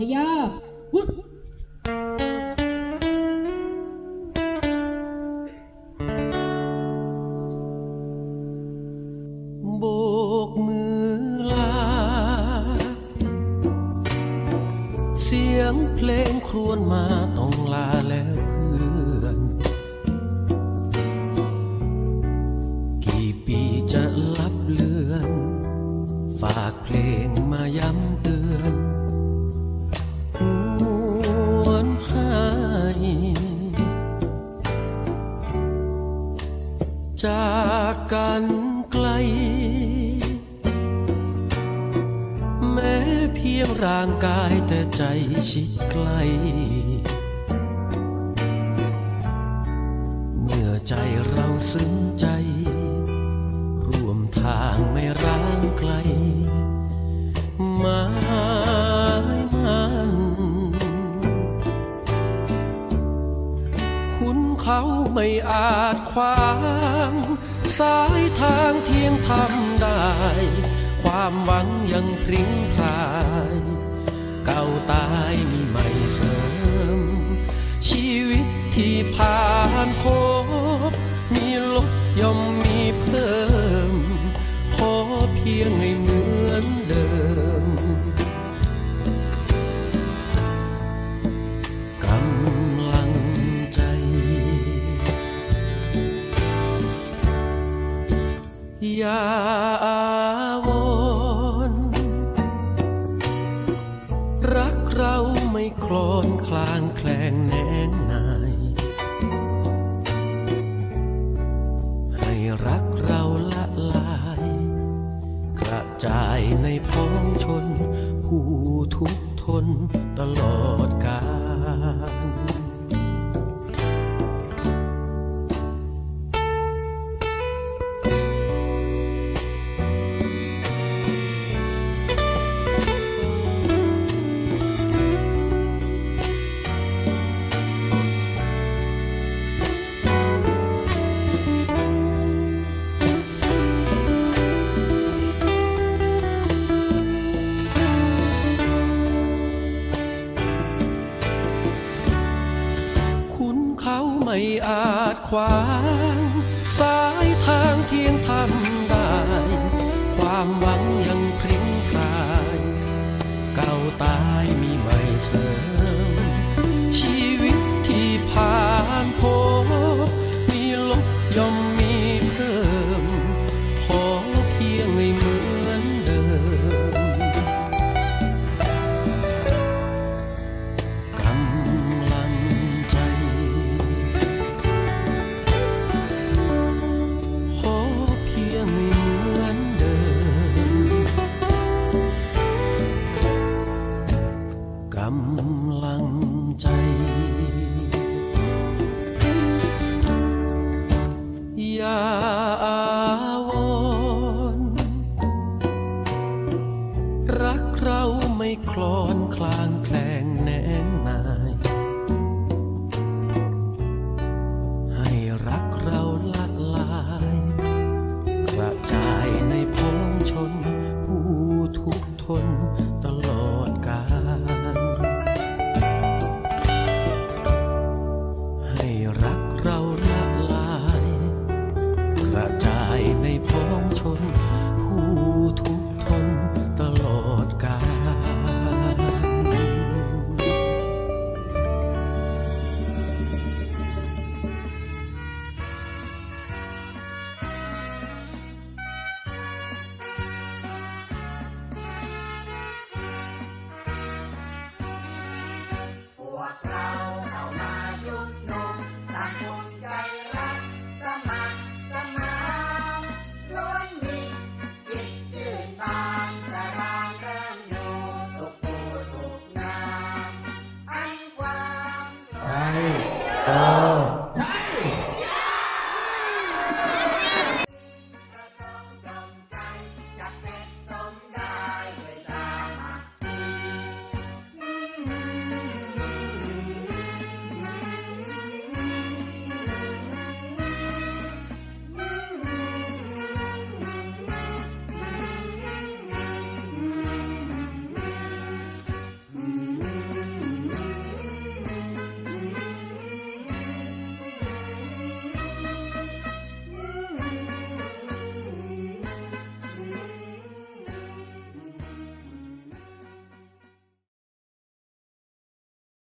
นายโบกมือลา เสียงเพลงครวญมาต้องลาแล้วเพื่อน กี่ปีจะลับเลือน ฝากเพลงมาย้ำเตือน จากกันไกล แม้เพียงร่างกายแต่ใจชิดใกล้ เมื่อใจเราซึ้งใจ ไม่อาจขวางสายทางเที่ยงทำได้ ความหวังยังพริ้งพลาย เก่าตายมีใหม่เสริม ชีวิตที่ผ่านโค ลอนคลางแคลงแนงนาย ให้รักเราละลาย กระจายในพ้องชน ผู้ทุกทนตลอด ไม่อาจขวาง สายทางเที่ยงทำได้ ความหวังยังพริ้งพรายเก่าตายมีใหม่เสริม คลางแคลงแนงนาย ให้รักเราละลาย กระจายในพงชน ผู้ทุกทน